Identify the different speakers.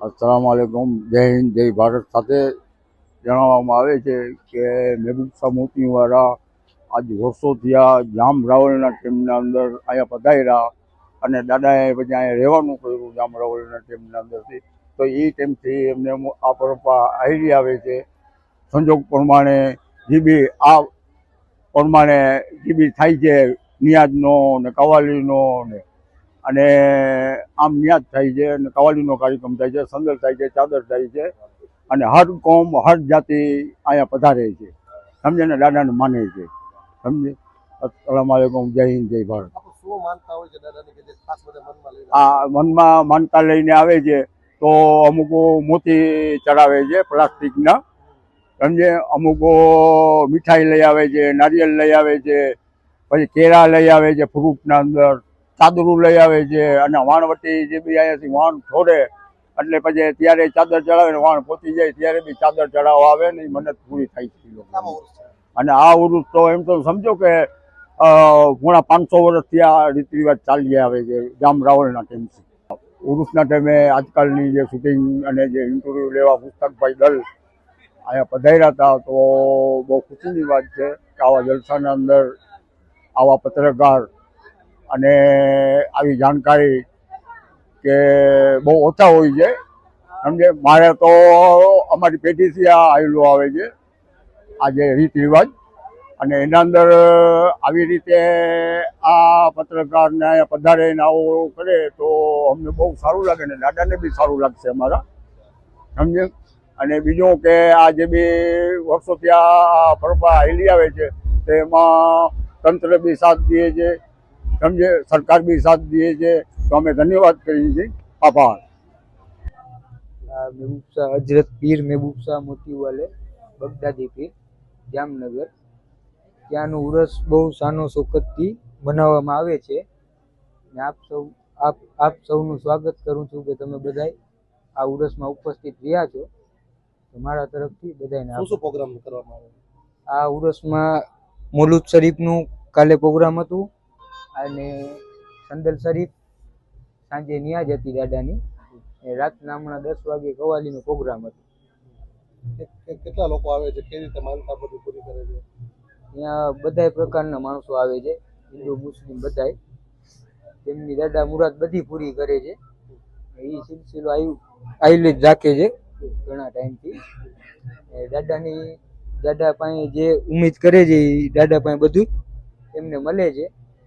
Speaker 1: અસલામ આલેકુમ જય હિન્દ જય ભારત સાથે જણાવવામાં આવે છે કે મહેબૂબ શાહ મોતીવાળા આજ વર્ષો થયા જામ રાવલના ટીમના અંદર અહીંયા પધાર્યા અને દાદાએ પછી અહીંયા રહેવાનું કર્યું જામ રાવલના ટીમના અંદરથી. તો એ ટીમથી એમને આ પરંપરા આવી આવે છે. સંજોગ પ્રમાણે જે બી આ પ્રમાણે જે બી થાય છે નિયાજનો ને કવાલીનો ને અને આમ ન્યાજ થાય છે અને કવાલીનો કાર્યક્રમ થાય છે સંદર થાય છે ચાદર થાય છે અને હર કોમ હર જાતિ અહીંયા પધારે છે. સમજે ને? દાદાને માને છે. સમજે? અસલામ આલેકુમ જય હિન્દ જય ભારત.
Speaker 2: બધા મનમાં
Speaker 1: માનતા લઈને આવે છે તો અમુક મોતી ચડાવે છે પ્લાસ્ટિકના. સમજે? અમુકો મીઠાઈ લઈ આવે છે નારિયેલ લઈ આવે છે પછી કેળા લઈ આવે છે ફ્રૂટના અંદર. ચાદરું લઈ આવે છે અને વાણવટી જે બી અહીંયાથી વાણ છોડે એટલે પછી ત્યારે ચાદર ચડાવે વાણ પહોંચી જાય ત્યારે બી ચાદર ચડાવવા આવે ને મન્નત પૂરી થાય છે અને આ ઉરુસ તો એમ તો સમજો કે અ, પાંચસો વર્ષથી આ રીત રિવાજ ચાલી આવે છે જામ રાવલના ટાઈમથી ઉરુસના ટાઈમે આજકાલની જે શૂટિંગ અને જે ઇન્ટરવ્યૂ લેવા પુસ્તકભાઈ દલ અહીંયા પધાર્યા હતા તો બહુ ખુશીની વાત છે કે આવા જલસાના અંદર આવા પત્રકાર અને આવી જાણકારી કે બહુ ઓછા હોય છે. સમજે? મારે તો અમારી પેઢીથી આ આવેલું આવે છે. આ જે રીત રિવાજ. અને એના અંદર આવી રીતે આ પત્રકારને પધારે ને આવું કરે તો અમને બહુ સારું લાગે ને દાદાને બી સારું લાગશે અમારા. સમજે? અને બીજું કે આ જે બી વર્ષોથી આ પરંપરા હેલી આવે છે તેમાં તંત્ર બી સાથ દે છે. સમજે સરકાર બી સાથ દે છે તો અમે ધન્યવાદ કરીએ છીએ. આભાર.
Speaker 3: આ મહેબૂબ શાહ હજરત પીર મહેબૂબ શાહ મોતીવાલે બગદાદી પીર જામનગર. ત્યાંનું ઉરસ બહુ સાનો શોકતથી બનાવવામાં આવે છે. ને આપ સૌ આપ આપ સૌનું સ્વાગત કરું છું કે તમે બધાય આ ઉરસમાં ઉપસ્થિત રહ્યા છો. તો મારા તરફથી બધાને
Speaker 2: શું શું પ્રોગ્રામ કરવામાં આવે?
Speaker 3: આ ઉરસમાં મોલુદ શરીફનું કાલે પ્રોગ્રામ હતું. અને સંદલ શરીફ સાંજે નિયાજ હતી દાદાની. રાતના હમણાં દસ વાગે કવાલીનો પ્રોગ્રામ હતો.
Speaker 2: કેટલા લોકો આવે છે? કેવી રીતે માનતા બધું પૂરી કરે છે?
Speaker 3: ત્યાં બધાય પ્રકારના માણસો આવે છે હિન્દુ મુસ્લિમ બધાય. તેમની દાદા મુરાદ બધી પૂરી કરે છે. એ સિલસિલો આવ્યું આયુલ જ રાખે છે ઘણા ટાઈમથી. દાદાની દાદા પાસે જે ઉમેદ કરે છે એ દાદા પાસે બધું એમને મળે છે.